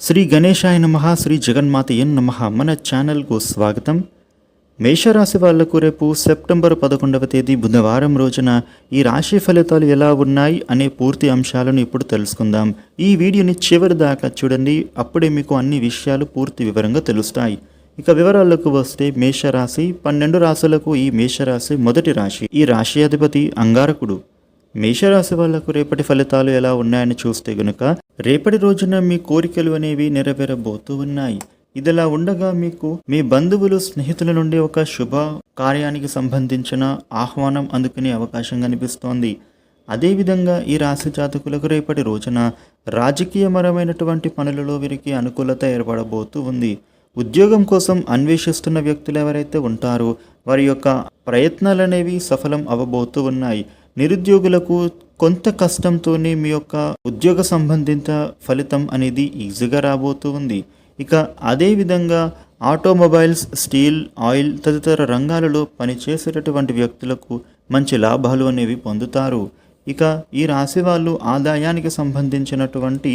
శ్రీ గణేశాయ నమ శ్రీ జగన్మాతయన్ నమ. మన ఛానల్కు స్వాగతం. మేషరాశి వాళ్ళకు రేపు సెప్టెంబర్ పదకొండవ తేదీ బుధవారం రోజున ఈ రాశి ఫలితాలు ఎలా ఉన్నాయి అనే పూర్తి అంశాలను ఇప్పుడు తెలుసుకుందాం. ఈ వీడియోని చివరి దాకా చూడండి. అప్పుడే మీకు అన్ని విషయాలు పూర్తి వివరంగా తెలుస్తాయి. ఇక వివరాలకు వస్తే మేషరాశి. పన్నెండు రాశులకు ఈ మేషరాశి మొదటి రాశి. ఈ రాశి అధిపతి అంగారకుడు. మేషరాశి వాళ్ళకు రేపటి ఫలితాలు ఎలా ఉన్నాయని చూస్తే గనుక రేపటి రోజున మీ కోరికలు అనేవి నెరవేరబోతూ ఉన్నాయి. ఇదిలా ఉండగా మీకు మీ బంధువులు స్నేహితుల నుండి ఒక శుభ కార్యానికి సంబంధించిన ఆహ్వానం అందుకునే అవకాశం కనిపిస్తోంది. అదేవిధంగా ఈ రాశి జాతకులకు రేపటి రోజున రాజకీయపరమైనటువంటి పనులలో వీరికి అనుకూలత ఏర్పడబోతూ ఉంది. ఉద్యోగం కోసం అన్వేషిస్తున్న వ్యక్తులు ఎవరైతే ఉంటారో వారి యొక్క ప్రయత్నాలు అనేవి సఫలం అవ్వబోతూ ఉన్నాయి. నిరుద్యోగులకు కొంత కష్టంతోనే మీ యొక్క ఉద్యోగ సంబంధిత ఫలితం అనేది ఈజీగా రాబోతూ ఉంది. ఇక అదేవిధంగా ఆటోమొబైల్స్ స్టీల్ ఆయిల్ తదితర రంగాలలో పనిచేసేటటువంటి వ్యక్తులకు మంచి లాభాలు అనేవి పొందుతారు. ఇక ఈ రాశి వాళ్ళు ఆదాయానికి సంబంధించినటువంటి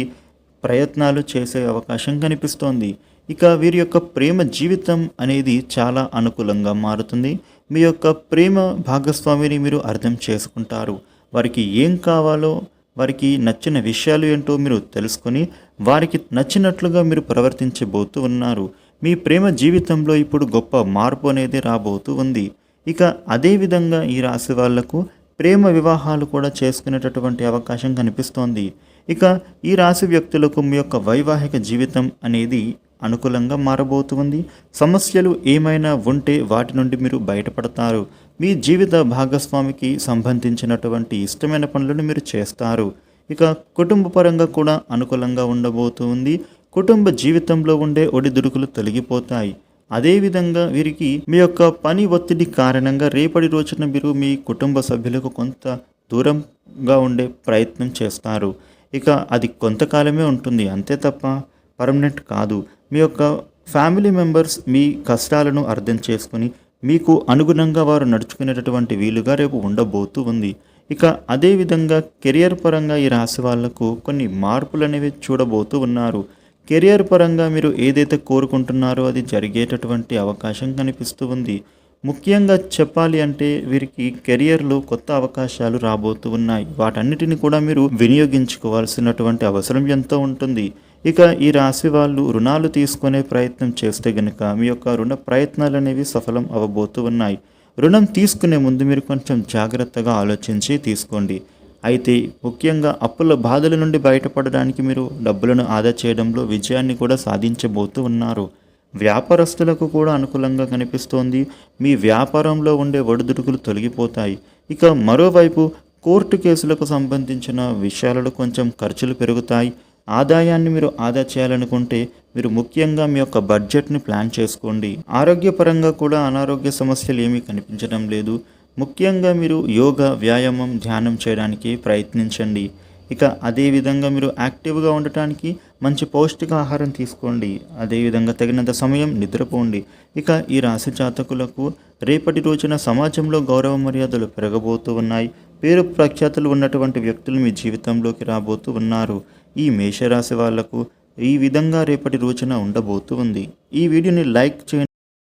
ప్రయత్నాలు చేసే అవకాశం కనిపిస్తోంది. ఇక వీరి యొక్క ప్రేమ జీవితం అనేది చాలా అనుకూలంగా మారుతుంది. మీ యొక్క ప్రేమ భాగస్వామిని మీరు అర్థం చేసుకుంటారు. వారికి ఏం కావాలో వారికి నచ్చిన విషయాలు ఏంటో మీరు తెలుసుకొని వారికి నచ్చినట్లుగా మీరు ప్రవర్తించబోతూ ఉన్నారు. మీ ప్రేమ జీవితంలో ఇప్పుడు గొప్ప మార్పు అనేది రాబోతూ ఉంది. ఇక అదేవిధంగా ఈ రాశి వాళ్ళకు ప్రేమ వివాహాలు కూడా చేసుకునేటటువంటి అవకాశం కనిపిస్తోంది. ఇక ఈ రాశి వ్యక్తులకు మీ యొక్క వైవాహిక జీవితం అనేది అనుకూలంగా మారబోతుంది. సమస్యలు ఏమైనా ఉంటే వాటి నుండి మీరు బయటపడతారు. మీ జీవిత భాగస్వామికి సంబంధించినటువంటి ఇష్టమైన పనులను మీరు చేస్తారు. ఇక కుటుంబ పరంగా కూడా అనుకూలంగా ఉండబోతుంది. కుటుంబ జీవితంలో ఉండే ఒడిదుడుకులు తొలగిపోతాయి. అదేవిధంగా వీరికి మీ యొక్క పని ఒత్తిడి కారణంగా రేపటి రోజున మీరు మీ కుటుంబ సభ్యులకు కొంత దూరంగా ఉండే ప్రయత్నం చేస్తారు. ఇక అది కొంతకాలమే ఉంటుంది. అంతే తప్ప పర్మనెంట్ కాదు. మీ యొక్క ఫ్యామిలీ మెంబర్స్ మీ కష్టాలను అర్థం చేసుకుని మీకు అనుగుణంగా వారు నడుచుకునేటటువంటి వీలుగా రేపు ఉండబోతూ ఉంది. ఇక అదేవిధంగా కెరియర్ పరంగా ఈ రాశి వాళ్ళకు కొన్ని మార్పులు అనేవి చూడబోతూ ఉన్నారు. కెరియర్ పరంగా మీరు ఏదైతే కోరుకుంటున్నారో అది జరిగేటటువంటి అవకాశం కనిపిస్తూ ఉంది. ముఖ్యంగా చెప్పాలి అంటే వీరికి కెరియర్లో కొత్త అవకాశాలు రాబోతూ ఉన్నాయి. వాటన్నిటిని కూడా మీరు వినియోగించుకోవాల్సినటువంటి అవసరం ఎంతో ఉంటుంది. ఇక ఈ రాశి వాళ్ళు రుణాలు తీసుకునే ప్రయత్నం చేస్తే గనుక మీ యొక్క రుణ ప్రయత్నాలు అనేవి సఫలం అవ్వబోతూ ఉన్నాయి. రుణం తీసుకునే ముందు మీరు కొంచెం జాగ్రత్తగా ఆలోచించి తీసుకోండి. అయితే ముఖ్యంగా అప్పుల బాధల నుండి బయటపడడానికి మీరు డబ్బులను ఆదా చేయడంలో విజయాన్ని కూడా సాధించబోతూ ఉన్నారు. వ్యాపారస్తులకు కూడా అనుకూలంగా కనిపిస్తోంది. మీ వ్యాపారంలో ఉండే ఒడిదుడుకులు తొలగిపోతాయి. ఇక మరోవైపు కోర్టు కేసులకు సంబంధించిన విషయాలలో కొంచెం ఖర్చులు పెరుగుతాయి. ఆదాయాన్ని మీరు ఆదా చేయాలనుకుంటే మీరు ముఖ్యంగా మీ యొక్క బడ్జెట్ని ప్లాన్ చేసుకోండి. ఆరోగ్యపరంగా కూడా అనారోగ్య సమస్యలు ఏమీ కనిపించడం లేదు. ముఖ్యంగా మీరు యోగా వ్యాయామం ధ్యానం చేయడానికి ప్రయత్నించండి. ఇక అదేవిధంగా మీరు యాక్టివ్గా ఉండటానికి మంచి పౌష్టికాహారం తీసుకోండి. అదేవిధంగా తగినంత సమయం నిద్రపోండి. ఇక ఈ రాశి జాతకులకు రేపటి రోజున సమాజంలో గౌరవ మర్యాదలు పెరగబోతూ ఉన్నాయి. పేరు ప్రఖ్యాతులు ఉన్నటువంటి వ్యక్తులు మీ జీవితంలోకి రాబోతూ ఉన్నారు. ఈ మేషరాశి వాళ్ళకు ఈ విధంగా రేపటి రోజున ఉండబోతూ ఉంది. ఈ వీడియోని లైక్ చేయండి.